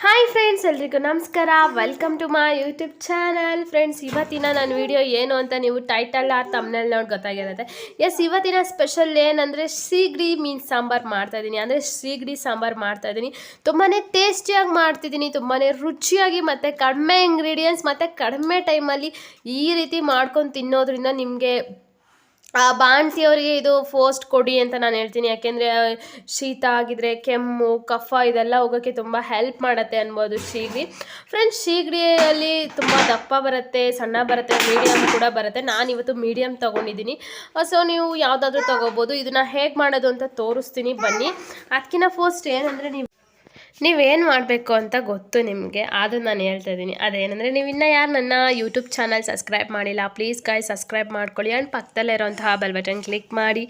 Hi friends ಎಲ್ರಿಗೂ ನಮಸ್ಕಾರ. Welcome to my YouTube channel friends ಇವತ್ತಿನ ನನ್ನ ವಿಡಿಯೋ ಏನು ಅಂತ ನೀವು ಟೈಟಲ್ ಆ ತಮ್ಮನಲ್ಲಿ ನೋಡಿ ಗೊತ್ತಾಗಿರುತ್ತೆ. ಎಸ್ ಇವತ್ತಿನ ಸ್ಪೆಷಲ್ ಏನಂದರೆ ಸೀಗಡಿ ಮೀನು ಸಾಂಬಾರು ಮಾಡ್ತಾಯಿದ್ದೀನಿ ಅಂದರೆ ಸೀಗಡಿ ಸಾಂಬಾರು ಮಾಡ್ತಾಯಿದ್ದೀನಿ ತುಂಬಾ ಟೇಸ್ಟಿಯಾಗಿ ಮಾಡ್ತಿದ್ದೀನಿ ತುಂಬಾ ರುಚಿಯಾಗಿ ಮತ್ತು ಕಡಿಮೆ ಇಂಗ್ರೀಡಿಯೆಂಟ್ಸ್ ಮತ್ತು ಕಡಿಮೆ ಟೈಮಲ್ಲಿ ಈ ರೀತಿ ಮಾಡ್ಕೊಂಡು ತಿನ್ನೋದ್ರಿಂದ ನಿಮಗೆ ಆ ಅವರಿಗೆ ಇದು ಫೋಸ್ಟ್ ಕೊಡಿ ಅಂತ ನಾನು ಹೇಳ್ತೀನಿ. ಯಾಕೆಂದರೆ ಶೀತ ಆಗಿದ್ರೆ ಕೆಮ್ಮು, ಕಫ ಇದೆಲ್ಲ ಹೋಗೋಕ್ಕೆ ತುಂಬ ಹೆಲ್ಪ್ ಮಾಡುತ್ತೆ ಅನ್ಬೋದು ಶೀಗಡಿ ಫ್ರೆಂಡ್ಸ್ ಶೀಗಡಿಯಲ್ಲಿ ತುಂಬ ದಪ್ಪ ಬರುತ್ತೆ, ಸಣ್ಣ ಬರುತ್ತೆ ಮೀಡಿಯಮ್ ಕೂಡ ಬರುತ್ತೆ. ನಾನು ಇವತ್ತು ಮೀಡಿಯಮ್ ತೊಗೊಂಡಿದ್ದೀನಿ. ಸೊ ನೀವು ಯಾವುದಾದ್ರೂ ತೊಗೋಬೋದು. ಇದನ್ನು ಹೇಗೆ ಮಾಡೋದು ಅಂತ ತೋರಿಸ್ತೀನಿ. ಬನ್ನಿ. ಅದಕ್ಕಿಂತ ಫೋಸ್ಟ್ ಏನಂದರೆ ನೀವು ನೀವೇನು ಮಾಡಬೇಕು ಅಂತ ಗೊತ್ತು ನಿಮಗೆ ಅದು ನಾನು ಹೇಳ್ತಾ ಇದ್ದೀನಿ. ಅದೇನೆಂದರೆ ನೀವು ಇನ್ನೂ ಯಾರು ನನ್ನ ಯೂಟ್ಯೂಬ್ ಚಾನಲ್ ಸಬ್ಸ್ಕ್ರೈಬ್ ಮಾಡಿಲ್ಲ ಪ್ಲೀಸ್ ಗಾಯ್ ಸಬ್ಸ್ಕ್ರೈಬ್ ಮಾಡ್ಕೊಳ್ಳಿ. ಆ್ಯಂಡ್ ಪಕ್ಕದಲ್ಲೇ ಇರೋಂತಹ ಬೆಲ್ ಬಟನ್ ಕ್ಲಿಕ್ ಮಾಡಿ.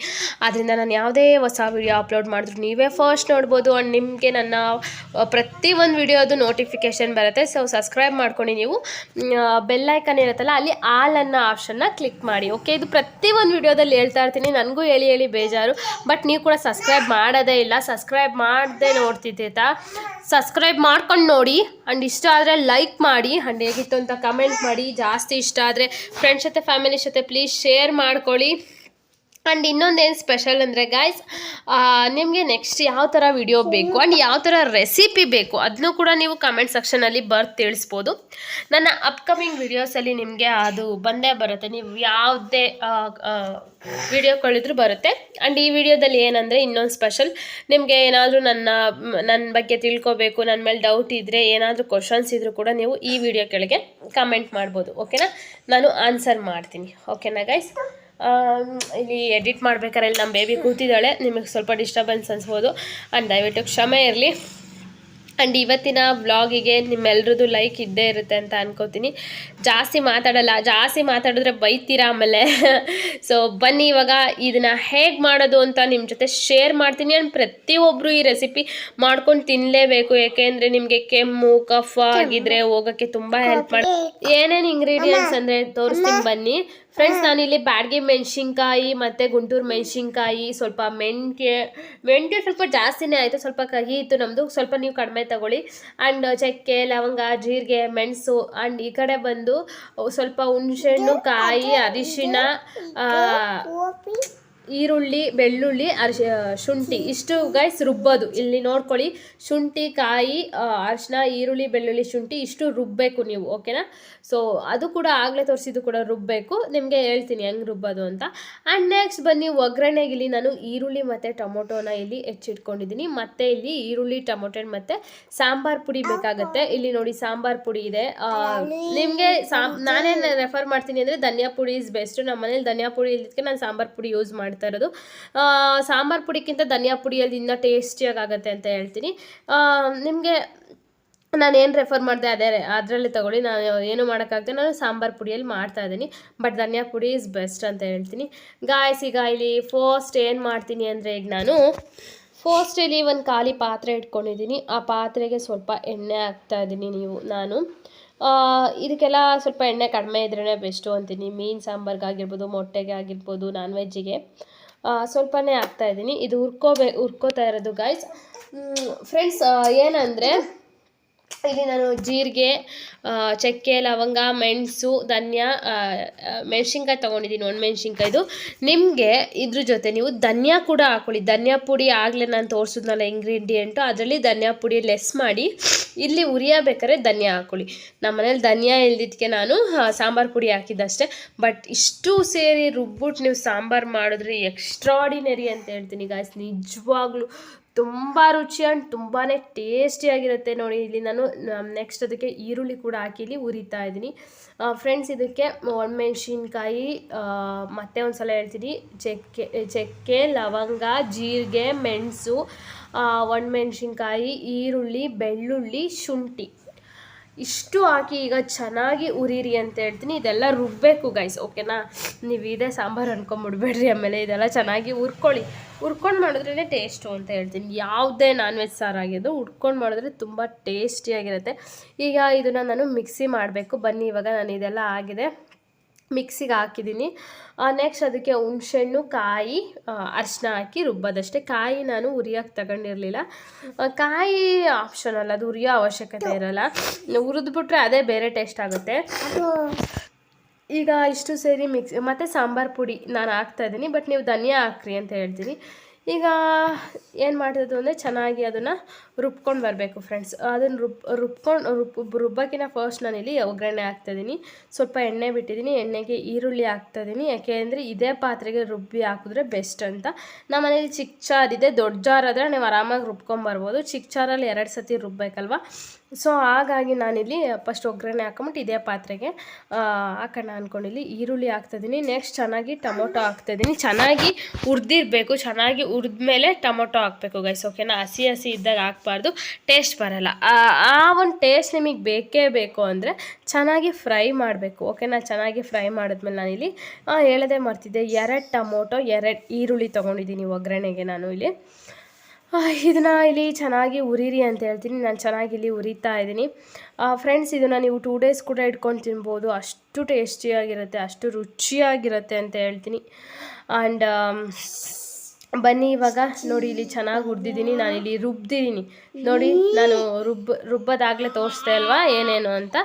ಅದರಿಂದ ನಾನು ಯಾವುದೇ ಹೊಸ ವಿಡಿಯೋ ಅಪ್ಲೋಡ್ ಮಾಡಿದ್ರು ನೀವೇ ಫಸ್ಟ್ ನೋಡ್ಬೋದು. ಆ್ಯಂಡ್ ನಿಮಗೆ ನನ್ನ ಪ್ರತಿ ಒಂದು ವಿಡಿಯೋದು ನೋಟಿಫಿಕೇಷನ್ ಬರುತ್ತೆ. ಸೊ ಸಬ್ಸ್ಕ್ರೈಬ್ ಮಾಡ್ಕೊಂಡು ನೀವು ಬೆಲ್ಲೈಕನ್ ಇರುತ್ತಲ್ಲ, ಅಲ್ಲಿ ಆಲ್ ಅನ್ನೋ ಆಪ್ಷನ್ನ ಕ್ಲಿಕ್ ಮಾಡಿ. ಓಕೆ ಇದು ಪ್ರತಿ ಒಂದು ವಿಡಿಯೋದಲ್ಲಿ ಹೇಳ್ತಾ ಇರ್ತೀನಿ. ನನಗೂ ಹೇಳಿ ಹೇಳಿ ಬೇಜಾರು. ಬಟ್ ನೀವು ಕೂಡ ಸಬ್ಸ್ಕ್ರೈಬ್ ಮಾಡೋದೇ ಇಲ್ಲ. ಸಬ್ಸ್ಕ್ರೈಬ್ ಮಾಡದೆ ನೋಡ್ತಿದ್ದೀತಾ ಸಬ್ಸ್ಕ್ರೈಬ್ ಮಾಡ್ಕೊಂಡು ನೋಡಿ. ಆ್ಯಂಡ್ ಇಷ್ಟ ಆದರೆ ಲೈಕ್ ಮಾಡಿ. ಆ್ಯಂಡ್ ಹೇಗಿತ್ತು ಅಂತ ಕಮೆಂಟ್ ಮಾಡಿ. ಜಾಸ್ತಿ ಇಷ್ಟ ಆದರೆ ಫ್ರೆಂಡ್ಸ್ ಜೊತೆ ಫ್ಯಾಮಿಲಿ ಜೊತೆ ಪ್ಲೀಸ್ ಶೇರ್ ಮಾಡ್ಕೊಳ್ಳಿ. ಆ್ಯಂಡ್ ಇನ್ನೊಂದೇನು ಸ್ಪೆಷಲ್ ಅಂದರೆ ಗಾಯ್ಸ್ ನಿಮಗೆ ನೆಕ್ಸ್ಟ್ ಯಾವ ಥರ ವಿಡಿಯೋ ಬೇಕು ಆ್ಯಂಡ್ ಯಾವ ಥರ ರೆಸಿಪಿ ಬೇಕು ಅದನ್ನೂ ಕೂಡ ನೀವು ಕಮೆಂಟ್ ಸೆಕ್ಷನಲ್ಲಿ ಬರ್ದು ತಿಳಿಸ್ಬೋದು. ನನ್ನ ಅಪ್ಕಮಿಂಗ್ ವಿಡಿಯೋಸಲ್ಲಿ ನಿಮಗೆ ಅದು ಬಂದೇ ಬರುತ್ತೆ. ನೀವು ಯಾವುದೇ ವಿಡಿಯೋಗಳಿದ್ರು ಬರುತ್ತೆ. ಆ್ಯಂಡ್ ಈ ವಿಡಿಯೋದಲ್ಲಿ ಏನಂದರೆ, ಇನ್ನೊಂದು ಸ್ಪೆಷಲ್ ನಿಮಗೆ ಏನಾದರೂ ನನ್ನ ನನ್ನ ಬಗ್ಗೆ ತಿಳ್ಕೊಬೇಕು ನನ್ನ ಮೇಲೆ ಡೌಟ್ ಇದ್ದರೆ ಏನಾದರೂ ಕ್ವಶನ್ಸ್ ಇದ್ದರೂ ಕೂಡ ನೀವು ಈ ವಿಡಿಯೋ ಕೆಳಗೆ ಕಮೆಂಟ್ ಮಾಡ್ಬೋದು. ಓಕೆನಾ ನಾನು ಆನ್ಸರ್ ಮಾಡ್ತೀನಿ. ಓಕೆನಾ ಗೈಸ್ ಇಲ್ಲಿ ಎಡಿಟ್ ಮಾಡ್ಬೇಕಾದ್ರೆ ಇಲ್ಲಿ ನಮ್ಮ ಬೇಬಿ ಕೂತಿದ್ದಾಳೆ. ನಿಮಗೆ ಸ್ವಲ್ಪ ಡಿಸ್ಟರ್ಬೆನ್ಸ್ ಅನ್ಸ್ಬೋದು. ಆ್ಯಂಡ್ ದಯವಿಟ್ಟು ಕ್ಷಮೆ ಇರಲಿ. ಆ್ಯಂಡ್ ಇವತ್ತಿನ ವ್ಲಾಗಿಗೆ ನಿಮ್ಮೆಲ್ರದ್ದು ಲೈಕ್ ಇದ್ದೇ ಇರುತ್ತೆ ಅಂತ ಅನ್ಕೋತೀನಿ. ಜಾಸ್ತಿ ಮಾತಾಡಲ್ಲ ಜಾಸ್ತಿ ಮಾತಾಡಿದ್ರೆ ಬೈತೀರಾ ಆಮೇಲೆ? ಸೊ ಬನ್ನಿ ಇವಾಗ ಇದನ್ನು ಹೇಗೆ ಮಾಡೋದು ಅಂತ ನಿಮ್ಮ ಜೊತೆ ಶೇರ್ ಮಾಡ್ತೀನಿ ಆ್ಯಂಡ್ ಪ್ರತಿಯೊಬ್ಬರು ಈ ರೆಸಿಪಿ ಮಾಡ್ಕೊಂಡು ತಿನ್ನಲೇಬೇಕು ಯಾಕೆಂದರೆ ನಿಮಗೆ ಕೆಮ್ಮು ಕಫ ಆಗಿದ್ರೆ ಹೋಗೋಕ್ಕೆ ತುಂಬ ಹೆಲ್ಪ್ ಮಾಡಿ ಏನೇನು ಇಂಗ್ರೀಡಿಯೆಂಟ್ಸ್ ಅಂದರೆ ತೋರಿಸ್ತೀನಿ ಬನ್ನಿ. ಫ್ರೆಂಡ್ಸ್ ನಾನಿಲ್ಲಿ ಬ್ಯಾಡ್ಗೆ ಮೆಣಸಿನ್ಕಾಯಿ ಮತ್ತು ಗುಂಟೂರು ಮೆಣಸಿನ್ಕಾಯಿ ಸ್ವಲ್ಪ ಮೆಂತ್ಯ ಮೆಂತ್ಯ ಸ್ವಲ್ಪ ಜಾಸ್ತಿನೇ ಆಯಿತು. ಸ್ವಲ್ಪ ಕಹಿ ಇತ್ತು ನಮ್ಮದು ಸ್ವಲ್ಪ ನೀವು ಕಡಿಮೆ ತಗೊಳ್ಳಿ. ಆ್ಯಂಡ್ ಚಕ್ಕೆ ಲವಂಗ ಜೀರಿಗೆ ಮೆಣಸು ಆ್ಯಂಡ್ ಈ ಕಡೆ ಬಂದು ಸ್ವಲ್ಪ ಹುಣಸೆಹಣ್ಣು ಕಾಯಿ ಅರಿಶಿನ ಆ, ಈರುಳ್ಳಿ, ಬೆಳ್ಳುಳ್ಳಿ, ಅರ್ಶಿ ಶುಂಠಿ, ಇಷ್ಟು ಗೈಸ್ ರುಬ್ಬೋದು. ಇಲ್ಲಿ ನೋಡ್ಕೊಳ್ಳಿ, ಶುಂಠಿ, ಕಾಯಿ ಅರ್ಶಿನ, ಈರುಳ್ಳಿ, ಬೆಳ್ಳುಳ್ಳಿ, ಶುಂಠಿ ಇಷ್ಟು ರುಬ್ಬಬೇಕು ನೀವು ಓಕೆನಾ ಸೊ ಅದು ಕೂಡ ಆಗಲೇ ತೋರಿಸಿದ್ದು ಕೂಡ ರುಬ್ಬಬೇಕು ನಿಮಗೆ ಹೇಳ್ತೀನಿ ಹೆಂಗೆ ರುಬ್ಬೋದು ಅಂತ. ಆ್ಯಂಡ್ ನೆಕ್ಸ್ಟ್ ಬನ್ನಿ, ಒಗ್ಗರಣೆಗೆ ಇಲ್ಲಿ ನಾನು ಈರುಳ್ಳಿ ಮತ್ತು ಟೊಮೊಟೊನ ಇಲ್ಲಿ ಹೆಚ್ಚಿಟ್ಕೊಂಡಿದ್ದೀನಿ. ಮತ್ತು ಇಲ್ಲಿ ಈರುಳ್ಳಿ, ಟೊಮೊಟೊ ಮತ್ತು ಸಾಂಬಾರ್ ಪುಡಿ ಬೇಕಾಗುತ್ತೆ. ಇಲ್ಲಿ ನೋಡಿ ಸಾಂಬಾರ್ ಪುಡಿ ಇದೆ. ನಿಮಗೆ ಸಾಮ್ ನಾನೇನು ರೆಫರ್ ಮಾಡ್ತೀನಿ ಅಂದರೆ ಧನಿಯಾ ಪುಡಿ ಇಸ್ ಬೆಸ್ಟ್ ನಮ್ಮ ಮನೇಲಿ ಧನಿಯಾ ಪುಡಿ ಇಲ್ಲದಕ್ಕೆ ನಾನು ಸಾಂಬಾರ್ ಪುಡಿ ಯೂಸ್ ಮಾಡ್ತಾ ಇರೋದು. ಸಾಂಬಾರು ಪುಡಿಕ್ಕಿಂತ ಧನಿಯಾ ಪುಡಿಯಲ್ಲಿ ಇನ್ನೂ ಟೇಸ್ಟಿಯಾಗಿ ಆಗುತ್ತೆ ಅಂತ ಹೇಳ್ತೀನಿ. ನಿಮಗೆ ನಾನು ಏನು ರೆಫರ್ ಮಾಡಿದೆ ಅದೇ, ಅದರಲ್ಲಿ ತಗೊಳ್ಳಿ. ನಾನು ಏನು ಮಾಡೋಕ್ಕಾಗದೆ ನಾನು ಸಾಂಬಾರು ಪುಡಿಯಲ್ಲಿ ಮಾಡ್ತಾ ಇದ್ದೀನಿ. ಬಟ್ ಧನಿಯಾ ಪುಡಿ ಇಸ್ ಬೆಸ್ಟ್ ಅಂತ ಹೇಳ್ತೀನಿ. ಗಾಯ್ಸ್ ಈಗ ಇಲ್ಲಿ ಫಸ್ಟ್ ಏನು ಮಾಡ್ತೀನಿ ಅಂದರೆ ಈಗ ನಾನು ಫಸ್ಟ್ ಇಲ್ಲಿ ಒಂದು ಖಾಲಿ ಪಾತ್ರೆ ಇಟ್ಕೊಂಡಿದ್ದೀನಿ. ಆ ಪಾತ್ರೆಗೆ ಸ್ವಲ್ಪ ಎಣ್ಣೆ ಹಾಕ್ತಾ ಇದ್ದೀನಿ ನೀವು, ನಾನು. ಇದಕ್ಕೆಲ್ಲ ಸ್ವಲ್ಪ ಎಣ್ಣೆ ಕಡಿಮೆ ಇದ್ರೇ ಬೆಸ್ಟು ಅಂತೀನಿ. ಮೀನು ಸಾಂಬಾರ್ಗೆ ಆಗಿರ್ಬೋದು ಮೊಟ್ಟೆಗೆ ಆಗಿರ್ಬೋದು ನಾನ್ ವೆಜ್ಜಿಗೆ ಸ್ವಲ್ಪನೇ ಹಾಕ್ತಾ ಇದ್ದೀನಿ. ಇದು ಹುರ್ಕೋಬೇ, ಹುರ್ಕೋತಾ ಇರೋದು ಗಾಯ್ಸ್ ಫ್ರೆಂಡ್ಸ್ ಏನಂದರೆ ಇಲ್ಲಿ ನಾನು ಜೀರಿಗೆ ಚಕ್ಕೆ, ಲವಂಗ, ಮೆಣಸು, ಧನ್ಯ ಮೆಣಸಿನ್ಕಾಯಿ ತೊಗೊಂಡಿದ್ದೀನಿ ಒಣಮೆಣ್ಸಿನ್ಕಾಯ್ದು ನಿಮಗೆ ಇದ್ರ ಜೊತೆ ನೀವು ಧನ್ಯ ಕೂಡ ಹಾಕೊಳ್ಳಿ. ಧನ್ಯ ಪುಡಿ ಆಗಲೇ ನಾನು ತೋರಿಸಿದ್ನಲ್ಲ ಇಂಗ್ರೀಡಿಯೆಂಟು ಅದರಲ್ಲಿ ಧನ್ಯ ಪುಡಿ ಲೆಸ್ ಮಾಡಿ, ಇಲ್ಲಿ ಉರಿಯಬೇಕಾದ್ರೆ ಧನ್ಯ ಹಾಕೊಳ್ಳಿ. ನಮ್ಮ ಮನೇಲಿ ಧನ್ಯ ಇಲ್ದಿದ್ದಕ್ಕೆ ನಾನು ಸಾಂಬಾರು ಸಾಂಬಾರ್ ಪುಡಿ ಹಾಕಿದ್ದಷ್ಟೇ. ಬಟ್ ಇಷ್ಟು ಸೇರಿ ರುಬ್ಬಿಟ್ಟು ನೀವು ಸಾಂಬಾರು ಮಾಡಿದ್ರೆ ಎಕ್ಸ್ಟ್ರಾಡಿನರಿ ಅಂತ ಹೇಳ್ತೀನಿ ಗಾಯ್ಸ್ ನಿಜವಾಗ್ಲೂ ತುಂಬ ರುಚಿ ಆ್ಯಂಡ್ ತುಂಬಾ ಟೇಸ್ಟಿಯಾಗಿರುತ್ತೆ ನೋಡಿ. ಇಲ್ಲಿ ನಾನು ನೆಕ್ಸ್ಟ್ ಅದಕ್ಕೆ ಈರುಳ್ಳಿ ಕೂಡ ಹಾಕಿ ಇಲ್ಲಿ ಉರಿತಾ ಇದ್ದೀನಿ. ಫ್ರೆಂಡ್ಸ್ ಇದಕ್ಕೆ ಒಣಮೆಣ್ಸಿನ್ಕಾಯಿ ಮತ್ತೆ ಒಂದು ಸಲ ಹೇಳ್ತೀನಿ. ಚಕ್ಕೆ ಚಕ್ಕೆ, ಲವಂಗ, ಜೀರಿಗೆ, ಮೆಣಸು ಒಣಮೆಣ್ಸಿನ್ಕಾಯಿ, ಈರುಳ್ಳಿ, ಬೆಳ್ಳುಳ್ಳಿ, ಶುಂಠಿ. ಇಷ್ಟು ಹಾಕಿ ಈಗ ಚೆನ್ನಾಗಿ ಉರಿರಿ ಅಂತ ಹೇಳ್ತೀನಿ. ಇದೆಲ್ಲ ರುಬ್ಬಬೇಕು ಗೈಸ್ ಓಕೆನಾ ನೀವು ಇದೇ ಸಾಂಬಾರು ಅನ್ಕೊಂಬಿಡ್ಬೇಡ್ರಿ ಆಮೇಲೆ ಇದೆಲ್ಲ ಚೆನ್ನಾಗಿ ಹುರ್ಕೊಳ್ಳಿ. ಹುರ್ಕೊಂಡು ಮಾಡಿದ್ರೇ ಟೇಸ್ಟು ಅಂತ ಹೇಳ್ತೀನಿ. ಯಾವುದೇ ನಾನ್ ವೆಜ್ ಸಾರಾಗಿದ್ದು ಹುರ್ಕೊಂಡು ಮಾಡಿದ್ರೆ ತುಂಬ ಟೇಸ್ಟಿಯಾಗಿರುತ್ತೆ ಈಗ ಇದನ್ನು ನಾನು ಮಿಕ್ಸಿ ಮಾಡಬೇಕು. ಬನ್ನಿ, ಇವಾಗ ನಾನು ಇದೆಲ್ಲ ಆಗಿದೆ. ಮಿಕ್ಸಿಗೆ ಹಾಕಿದ್ದೀನಿ. ನೆಕ್ಸ್ಟ್ ಅದಕ್ಕೆ ಹುಣಸೆಹಣ್ಣು ಕಾಯಿ ಅರಿಶಿನ ಹಾಕಿ ರುಬ್ಬೋದಷ್ಟೇ. ಕಾಯಿ ನಾನು ಉರಿಯಾಗಿ ತಗೊಂಡಿರಲಿಲ್ಲ. ಕಾಯಿ ಆಪ್ಷನಲ್ಲ ಅದು ಉರಿಯೋ ಅವಶ್ಯಕತೆ ಇರಲ್ಲ. ಹುರಿದ್ಬಿಟ್ರೆ ಅದೇ ಬೇರೆ ಟೇಸ್ಟ್ ಆಗುತ್ತೆ. ಈಗ ಇಷ್ಟು ಸೇರಿ ಮಿಕ್ಸ್ ಮತ್ತು ಸಾಂಬಾರು ಪುಡಿ ನಾನು ಹಾಕ್ತಾಯಿದ್ದೀನಿ ಬಟ್ ನೀವು ಧನಿಯಾ ಹಾಕ್ರಿ ಅಂತ ಹೇಳ್ತೀನಿ. ಈಗ ಏನು ಮಾಡೋದು ಅಂದರೆ ಚೆನ್ನಾಗಿ ಅದನ್ನು ರುಬ್ಕೊಂಡು ಬರಬೇಕು ಫ್ರೆಂಡ್ಸ್ ಅದನ್ನು ರುಬ್, ರುಬ್ಕೊಂಡು, ರುಬ್ ರುಬ್ಬಕ್ಕಿಂತ ಫಸ್ಟ್ ನಾನಿಲ್ಲಿ ಒಗ್ಗರಣೆ ಹಾಕ್ತಾಯಿದ್ದೀನಿ ಸ್ವಲ್ಪ ಎಣ್ಣೆ ಬಿಟ್ಟಿದ್ದೀನಿ ಎಣ್ಣೆಗೆ ಈರುಳ್ಳಿ ಹಾಕ್ತಾಯಿದ್ದೀನಿ ಯಾಕೆ ಅಂದರೆ ಇದೇ ಪಾತ್ರೆಗೆ ರುಬ್ಬಿ ಹಾಕಿದ್ರೆ ಬೆಸ್ಟ್ ಅಂತ. ನಮ್ಮ ಮನೇಲಿ ಚಿಕ್ಕ ಇದೆ, ದೊಡ್ಡ ಜಾರ್ ಆದರೆ ನೀವು ಆರಾಮಾಗಿ ರುಬ್ಕೊಂಬರ್ಬೋದು ಚಿಕ್ಕ ಚಾರಲ್ಲಿ ಎರಡು ಸತಿ ರುಬ್ಬೇಕಲ್ವ? ಸೊ, ಹಾಗಾಗಿ ನಾನಿಲ್ಲಿ ಫಸ್ಟ್ ಒಗ್ಗರಣೆ ಹಾಕೊಂಬಿಟ್ಟು ಇದೇ ಪಾತ್ರೆಗೆ ಹಾಕೋಣ ಅಂದ್ಕೊಂಡಿಲ್ಲಿ ಈರುಳ್ಳಿ ಹಾಕ್ತಾಯಿದ್ದೀನಿ ನೆಕ್ಸ್ಟ್ ಚೆನ್ನಾಗಿ ಟೊಮೊಟೊ ಹಾಕ್ತಾಯಿದ್ದೀನಿ ಚೆನ್ನಾಗಿ ಉರ್ದಿರಬೇಕು ಚೆನ್ನಾಗಿ ಹುರಿದ್ಮೇಲೆ ಟೊಮೊಟೊ ಹಾಕಬೇಕು ಗೈಸ್ ಓಕೆನಾ ಹಸಿ ಹಸಿ ಇದ್ದಾಗ ಹಾಕ್ಬಾರ್ದು. ಟೇಸ್ಟ್ ಬರಲ್ಲ. ಆ ಒಂದು ಟೇಸ್ಟ್ ನಿಮಗೆ ಬೇಕೇ ಬೇಕು ಅಂದರೆ ಚೆನ್ನಾಗಿ ಫ್ರೈ ಮಾಡಬೇಕು ಓಕೆನಾ ಚೆನ್ನಾಗಿ ಫ್ರೈ ಮಾಡಿದ್ಮೇಲೆ ನಾನಿಲ್ಲಿ ಹೇಳದೆ ಮಾಡ್ತಿದ್ದೆ ಎರಡು ಟೊಮೊಟೊ, ಎರಡು ಈರುಳ್ಳಿ ತೊಗೊಂಡಿದ್ದೀನಿ ಒಗ್ಗರಣೆಗೆ ನಾನು ಇಲ್ಲಿ. ಇದನ್ನು ಇಲ್ಲಿ ಚೆನ್ನಾಗಿ ಉರಿರಿ ಅಂತ ಹೇಳ್ತೀನಿ. ನಾನು ಚೆನ್ನಾಗಿ ಇಲ್ಲಿ ಉರಿತಾ ಇದ್ದೀನಿ ಫ್ರೆಂಡ್ಸ್ ಇದನ್ನು ನೀವು ಟೂ ಡೇಸ್ ಕೂಡ ಇಟ್ಕೊಂಡು ತಿನ್ಬೋದು. ಅಷ್ಟು ಟೇಸ್ಟಿಯಾಗಿರುತ್ತೆ, ಅಷ್ಟು ರುಚಿಯಾಗಿರುತ್ತೆ ಅಂತ ಹೇಳ್ತೀನಿ. ಆ್ಯಂಡ್ ಬನ್ನಿ ಇವಾಗ. ನೋಡಿ, ಇಲ್ಲಿ ಚೆನ್ನಾಗಿ ಹುರಿದಿದ್ದೀನಿ ಇಲ್ಲಿ ರುಬ್ದಿದ್ದೀನಿ. ನೋಡಿ, ನಾನು ರುಬ್ ರುಬ್ಬೋದಾಗಲೇ ತೋರಿಸ್ದೆ ಅಲ್ವಾ? ಏನೇನು ಅಂತ.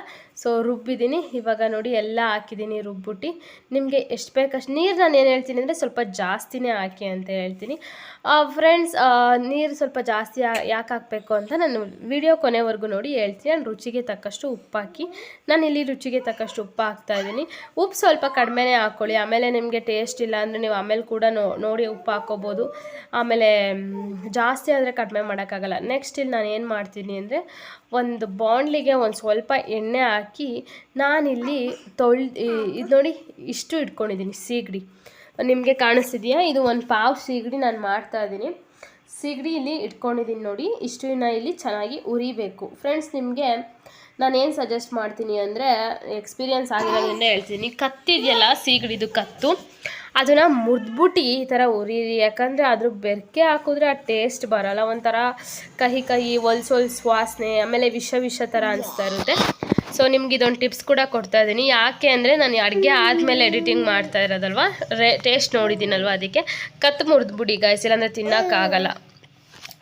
ಸೊ ರುಬ್ಬಿದ್ದೀನಿ. ಇವಾಗ ನೋಡಿ ಎಲ್ಲ ಹಾಕಿದ್ದೀನಿ ರುಬ್ಬಿಟ್ಟು ನಿಮಗೆ ಎಷ್ಟು ಬೇಕಷ್ಟು ನೀರು ನಾನು ಏನು ಹೇಳ್ತೀನಿ ಅಂದರೆ ಸ್ವಲ್ಪ ಜಾಸ್ತಿನೇ ಹಾಕಿ ಅಂತ ಹೇಳ್ತೀನಿ. ಫ್ರೆಂಡ್ಸ್ ನೀರು ಸ್ವಲ್ಪ ಜಾಸ್ತಿ ಯಾಕೆ ಹಾಕಬೇಕು ಅಂತ ನಾನು ವಿಡಿಯೋ ಕೊನೆವರೆಗೂ ನೋಡಿ ಹೇಳ್ತೀನಿ. ನಾನು ರುಚಿಗೆ ತಕ್ಕಷ್ಟು ಉಪ್ಪು ಹಾಕಿ, ನಾನು ಇಲ್ಲಿ ರುಚಿಗೆ ತಕ್ಕಷ್ಟು ಉಪ್ಪು ಹಾಕ್ತಾ ಇದ್ದೀನಿ. ಉಪ್ಪು ಸ್ವಲ್ಪ ಕಡಿಮೆನೇ ಹಾಕ್ಕೊಳ್ಳಿ ಆಮೇಲೆ ನಿಮಗೆ ಟೇಸ್ಟ್ ಇಲ್ಲ ಅಂದರೆ ನೀವು ಆಮೇಲೆ ಕೂಡ ನೋಡಿ ಉಪ್ಪು ಹಾಕ್ಕೋಬೋದು ಆಮೇಲೆ ಜಾಸ್ತಿ ಆದರೆ ಕಡಿಮೆ ಮಾಡೋಕ್ಕಾಗಲ್ಲ. ನೆಕ್ಸ್ಟ್ ಇಲ್ಲಿ ನಾನು ಏನು ಮಾಡ್ತೀನಿ ಅಂದರೆ ಒಂದು ಬಾಂಡ್ಲಿಗೆ ಒಂದು ಸ್ವಲ್ಪ ಎಣ್ಣೆ ಹಾಕಿ ನಾನಿಲ್ಲಿ ತೊಳ್ ಇದು ನೋಡಿ, ಇಷ್ಟು ಇಟ್ಕೊಂಡಿದ್ದೀನಿ ಸೀಗಡಿ. ನಿಮಗೆ ಕಾಣಿಸ್ತಿದೆಯಾ? ಇದು ಒಂದು ಪಾವ್ ಸೀಗಡಿ ನಾನು ಮಾಡ್ತಾ ಇದ್ದೀನಿ. ಸೀಗಡಿ ಇಲ್ಲಿ ಇಟ್ಕೊಂಡಿದ್ದೀನಿ ನೋಡಿ ಇಷ್ಟನ್ನ ಇಲ್ಲಿ ಚೆನ್ನಾಗಿ ಉರಿಬೇಕು. ಫ್ರೆಂಡ್ಸ್ ನಿಮಗೆ ನಾನೇನು ಸಜೆಸ್ಟ್ ಮಾಡ್ತೀನಿ ಅಂದರೆ ಎಕ್ಸ್ಪೀರಿಯನ್ಸ್ ಆಗಿರೋದ್ರಿಂದ ಹೇಳ್ತೀನಿ. ಕತ್ತಿದೆಯಲ್ಲ ಸೀಗಡಿದು ಕತ್ತು. ಅದನ್ನು ಮುರಿದ್ಬಿಟ್ಟು ಈ ಥರ ಉರಿರಿ. ಯಾಕಂದರೆ ಅದ್ರ ಬೆರಕೆ ಹಾಕಿದ್ರೆ ಆ ಟೇಸ್ಟ್ ಬರೋಲ್ಲ. ಒಂಥರ ಕಹಿ ಕಹಿ, ಹೊಲ್ಸು ಹೊಲ್ಸ್ ವಾಸನೆ, ಆಮೇಲೆ ವಿಷ ವಿಷ ಥರ ಅನಿಸ್ತಾ ಇರುತ್ತೆ. ಸೊ ನಿಮ್ಗೆ ಇದೊಂದು ಟಿಪ್ಸ್ ಕೂಡ ಕೊಡ್ತಾ ಇದ್ದೀನಿ ಯಾಕೆ ಅಂದರೆ ನಾನು ಅಡುಗೆ ಆದಮೇಲೆ ಎಡಿಟಿಂಗ್ ಮಾಡ್ತಾ ಇರೋದಲ್ವ? ರೇ ಟೇಸ್ಟ್ ನೋಡಿದ್ದೀನಲ್ವ ಅದಕ್ಕೆ? ಕತ್ತು ಮುರಿದ್ಬಿಡಿ ಗಾಯ್ಸ್ ಇಲ್ಲಾಂದರೆ ತಿನ್ನೋಕ್ಕಾಗಲ್ಲ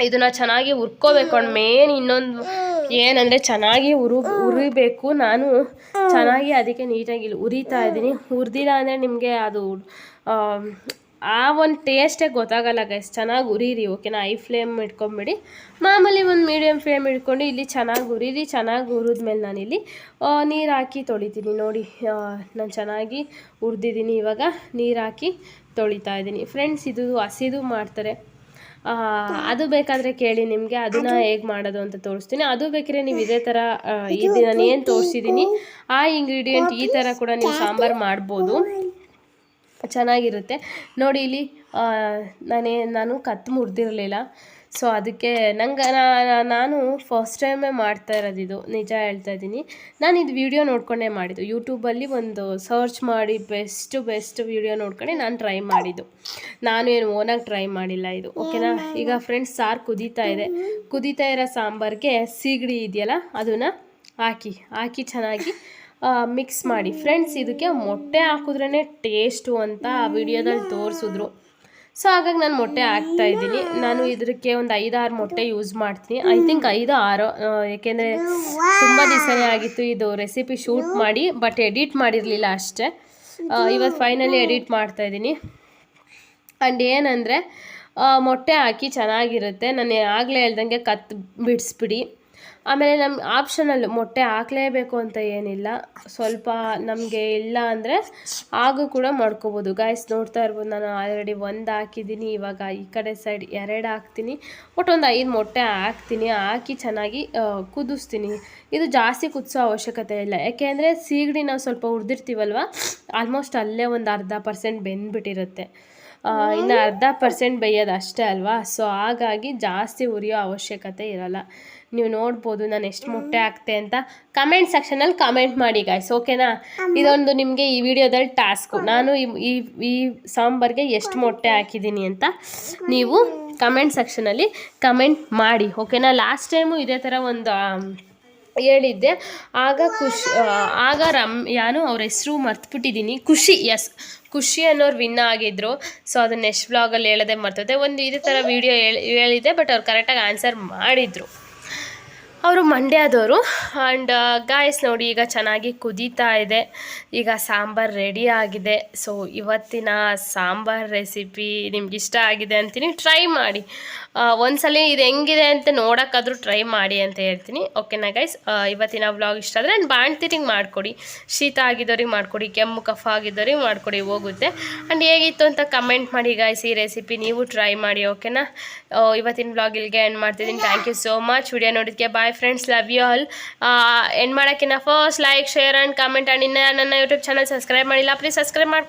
ಇದನ್ನು ಚೆನ್ನಾಗಿ ಉರ್ಕೋಬೇಕು ಅಂಡ್ ಮೇನ್ ಇನ್ನೊಂದು ಏನಂದರೆ ಚೆನ್ನಾಗಿ ಉರು ಉರಿಬೇಕು ನಾನು ಚೆನ್ನಾಗಿ ಅದಕ್ಕೆ ನೀಟಾಗಿ ಉರಿತಾ ಇದ್ದೀನಿ ಉರಿದಿಲ್ಲ ಅಂದರೆ ನಿಮಗೆ ಅದು ಆ ಒಂದು ಟೇಸ್ಟೇ ಗೊತ್ತಾಗಲ್ಲ ಗೈಸ್ ಚೆನ್ನಾಗಿ ಉರಿರಿ ಓಕೆನಾ ಐ ಫ್ಲೇಮ್ ಇಟ್ಕೊಂಬಿಡಿ. ಮಾಮೂಲಿ ಒಂದು ಮೀಡಿಯಮ್ ಫ್ಲೇಮ್ ಇಟ್ಕೊಂಡು ಇಲ್ಲಿ ಚೆನ್ನಾಗಿ ಉರಿರಿ ಚೆನ್ನಾಗಿ ಉರಿದ್ಮೇಲೆ ನಾನಿಲ್ಲಿ ನೀರು ಹಾಕಿ ತೊಳಿತೀನಿ. ನೋಡಿ ನಾನು ಚೆನ್ನಾಗಿ ಉರಿದಿದ್ದೀನಿ ಇವಾಗ. ನೀರು ಹಾಕಿ ತೊಳಿತಾ ಇದ್ದೀನಿ. ಫ್ರೆಂಡ್ಸ್ ಇದು ಹಸಿದು ಮಾಡ್ತಾರೆ. ಅದು ಬೇಕಾದರೆ ಕೇಳಿ ನಿಮಗೆ ಅದನ್ನು ಹೇಗೆ ಮಾಡೋದು ಅಂತ ತೋರಿಸ್ತೀನಿ. ಅದು ಬೇಕಿದ್ರೆ ನೀವು ಇದೇ ಥರ ಇದು ನಾನು ಏನು ತೋರಿಸಿದ್ದೀನಿ ಆ ಇಂಗ್ರೀಡಿಯೆಂಟ್ ಈ ಥರ ಕೂಡ ನೀವು ಸಾಂಬಾರು ಮಾಡ್ಬೋದು. ಚೆನ್ನಾಗಿರುತ್ತೆ. ನೋಡಿ ಇಲ್ಲಿ ನಾನೇ, ನಾನು ಕತ್ತು ಮುರಿದಿರಲಿಲ್ಲ. ಸೊ ಅದಕ್ಕೆ ನಂಗೆ ನಾನು ಫಸ್ಟ್ ಟೈಮೇ ಮಾಡ್ತಾ ಇರೋದು ನಿಜ ಹೇಳ್ತಾ ಇದ್ದೀನಿ. ನಾನು ಇದು ವಿಡಿಯೋ ನೋಡ್ಕೊಂಡೇ ಮಾಡಿದ್ದು. ಯೂಟ್ಯೂಬಲ್ಲಿ ಒಂದು ಸರ್ಚ್ ಮಾಡಿ ಬೆಸ್ಟ್ ಬೆಸ್ಟ್ ವಿಡಿಯೋ ನೋಡ್ಕೊಂಡು ನಾನು ಟ್ರೈ ಮಾಡಿದ್ದು. ನಾನು ಏನು ಓನಾಗಿ ಟ್ರೈ ಮಾಡಿಲ್ಲ ಇದು. ಓಕೆನಾ ಈಗ ಫ್ರೆಂಡ್ಸ್ ಸಾರು ಕುದೀತಾ ಇದೆ. ಕುದೀತಾ ಇರೋ ಸಾಂಬಾರಿಗೆ ಸೀಗಡಿ ಇದೆಯಲ್ಲ, ಅದನ್ನು ಹಾಕಿ ಹಾಕಿ ಚೆನ್ನಾಗಿ ಮಿಕ್ಸ್ ಮಾಡಿ. ಫ್ರೆಂಡ್ಸ್ ಇದಕ್ಕೆ ಮೊಟ್ಟೆ ಹಾಕಿದ್ರೇ ಟೇಸ್ಟು ಅಂತ ಆ ವಿಡಿಯೋದಲ್ಲಿ ತೋರಿಸಿದ್ರು. ಸೊ ಹಾಗಾಗಿ ನಾನು ಮೊಟ್ಟೆ ಹಾಕ್ತಾ ಇದ್ದೀನಿ. ನಾನು ಇದಕ್ಕೆ ಒಂದು ಐದಾರು ಮೊಟ್ಟೆ ಯೂಸ್ ಮಾಡ್ತೀನಿ. ಐ ಥಿಂಕ್ ಐದು, ಆರು ಏಕೆಂದರೆ ತುಂಬ ದಿವಸನೇ ಆಗಿತ್ತು ಇದು ರೆಸಿಪಿ ಶೂಟ್ ಮಾಡಿ ಬಟ್ ಎಡಿಟ್ ಮಾಡಿರಲಿಲ್ಲ ಅಷ್ಟೇ. ಇವತ್ತು ಫೈನಲಿ ಎಡಿಟ್ ಮಾಡ್ತಾ ಇದ್ದೀನಿ. ಆ್ಯಂಡ್ ಏನಂದರೆ ಮೊಟ್ಟೆ ಹಾಕಿ ಚೆನ್ನಾಗಿರುತ್ತೆ. ನಾನು ಆಗಲೇ ಹೇಳ್ದಂಗೆ ಕತ್ತು ಬಿಡಿಸ್ಬಿಡಿ. ಆಮೇಲೆ ನಮ್ಮ ಆಪ್ಷನಲ್ಲು ಮೊಟ್ಟೆ ಹಾಕಲೇಬೇಕು ಅಂತ ಏನಿಲ್ಲ. ಸ್ವಲ್ಪ ನಮಗೆ ಇಲ್ಲ ಅಂದರೆ ಹಾಗೂ ಕೂಡ ಮಾಡ್ಕೋಬೋದು. ಗಾಯ್ಸ್ ನೋಡ್ತಾ ಇರ್ಬೋದು, ನಾನು ಆಲ್ರೆಡಿ ಒಂದು ಹಾಕಿದ್ದೀನಿ, ಇವಾಗ ಈ ಕಡೆ ಸೈಡ್ ಎರಡು ಹಾಕ್ತೀನಿ. ಒಟ್ಟು ಒಂದು ಐದು ಮೊಟ್ಟೆ ಹಾಕ್ತೀನಿ, ಹಾಕಿ ಚೆನ್ನಾಗಿ ಕುದಿಸ್ತೀನಿ. ಇದು ಜಾಸ್ತಿ ಕುದಿಸೋ ಅವಶ್ಯಕತೆ ಇಲ್ಲ. ಯಾಕೆಂದರೆ ಸೀಗಡಿ ನಾವು ಸ್ವಲ್ಪ ಹುರಿದಿರ್ತೀವಲ್ವ ಆಲ್ಮೋಸ್ಟ್ ಅಲ್ಲೇ ಒಂದು ಅರ್ಧ ಪರ್ಸೆಂಟ್ ಬೆಂದ್ಬಿಟ್ಟಿರುತ್ತೆ. ಇನ್ನು ಅರ್ಧ ಪರ್ಸೆಂಟ್ ಬೇಯೋದು ಅಷ್ಟೇ ಅಲ್ವಾ? ಸೊ ಹಾಗಾಗಿ ಜಾಸ್ತಿ ಉರಿಯೋ ಅವಶ್ಯಕತೆ ಇರಲ್ಲ. ನೀವು ನೋಡ್ಬೋದು ನಾನು ಎಷ್ಟು ಮೊಟ್ಟೆ ಹಾಕ್ತೆ ಅಂತ ಕಮೆಂಟ್ ಸೆಕ್ಷನಲ್ಲಿ ಕಮೆಂಟ್ ಮಾಡಿ ಗಾಯ್ಸ್ ಓಕೆನಾ ಇದೊಂದು ನಿಮಗೆ ಈ ವಿಡಿಯೋದಲ್ಲಿ ಟಾಸ್ಕು ನಾನು ಈ ಈ ಸಾಂಬಾರ್ಗೆ ಎಷ್ಟು ಮೊಟ್ಟೆ ಹಾಕಿದ್ದೀನಿ ಅಂತ ನೀವು ಕಮೆಂಟ್ ಸೆಕ್ಷನಲ್ಲಿ ಕಮೆಂಟ್ ಮಾಡಿ ಓಕೆನಾ ಲಾಸ್ಟ್ ಟೈಮು ಇದೇ ಥರ ಒಂದು ಹೇಳಿದ್ದೆ. ಆಗ ಖುಷಿ ಆಗ ರಮ್ ಯಾನು ಅವ್ರ ಹೆಸರು ಮರ್ತ್ಬಿಟ್ಟಿದ್ದೀನಿ ಖುಷಿ ಎಸ್ ಖುಷಿ ಅನ್ನೋರು ವಿನ್ ಆಗಿದ್ರು. ಸೊ ಅದು ನೆಕ್ಸ್ಟ್ ಬ್ಲಾಗಲ್ಲಿ ಹೇಳೋದೇ ಮರ್ತದೆ. ಒಂದು ಇದೇ ಥರ ವೀಡಿಯೋ ಹೇಳಿದೆ ಹೇಳಿದ್ದೆ ಬಟ್ ಅವ್ರು ಕರೆಕ್ಟಾಗಿ ಆನ್ಸರ್ ಮಾಡಿದರು. ಅವರು ಮಂಡ್ಯದವರು ಆ್ಯಂಡ್ ಗಾಯಸ್ ನೋಡಿ, ಈಗ ಚೆನ್ನಾಗಿ ಕುದೀತಾ ಇದೆ. ಈಗ ಸಾಂಬಾರು ರೆಡಿ ಆಗಿದೆ. ಸೊ ಇವತ್ತಿನ ಸಾಂಬಾರ್ ರೆಸಿಪಿ ನಿಮ್ಗೆ ಇಷ್ಟ ಆಗಿದೆ ಅಂತೀನಿ. ಟ್ರೈ ಮಾಡಿ. ಒಂದ್ಸಲಿ ಇದು ಹೆಂಗಿದೆ ಅಂತ ನೋಡೋಕ್ಕಾದ್ರೂ ಟ್ರೈ ಮಾಡಿ ಅಂತ ಹೇಳ್ತೀನಿ. ಓಕೆನಾ ಗೈಸ್ ಇವತ್ತಿನ ವ್ಲಾಗ್ ಇಷ್ಟ ಆದರೆ ನಾನು ಬಾಣ್ತಿರಿಗೆ ಮಾಡಿಕೊಡಿ. ಶೀತ ಆಗಿದ್ದವ್ರಿಗೆ ಮಾಡಿಕೊಡಿ ಕೆಮ್ಮು ಕಫ ಆಗಿದ್ದವ್ರಿಗೆ ಮಾಡಿಕೊಡಿ ಹೋಗುತ್ತೆ. ಆ್ಯಂಡ್ ಹೇಗಿತ್ತು ಅಂತ ಕಮೆಂಟ್ ಮಾಡಿ ಗೈಸ್ ಈ ರೆಸಿಪಿ ನೀವು ಟ್ರೈ ಮಾಡಿ ಓಕೆನಾ ಇವತ್ತಿನ ವ್ಲಾಗ್ ಇಲ್ಲಿಗೆ ಎಂಡ್ ಮಾಡ್ತಿದ್ದೀನಿ. Thank you so much video ನೋಡಿದ್ದಕ್ಕೆ bye friends love you all end ಮಾಡೋಕ್ಕಿಂತ first like share and comment and ಇನ್ನೂ ನನ್ನ ಯೂಟ್ಯೂಬ್ ಚಾನಲ್ ಸಬ್ಸ್ಕ್ರೈಬ್ ಮಾಡಿಲ್ಲ ಪ್ಲೀಸ್ ಸಬ್ಸ್ಕ್ರೈಬ್ ಮಾಡಿ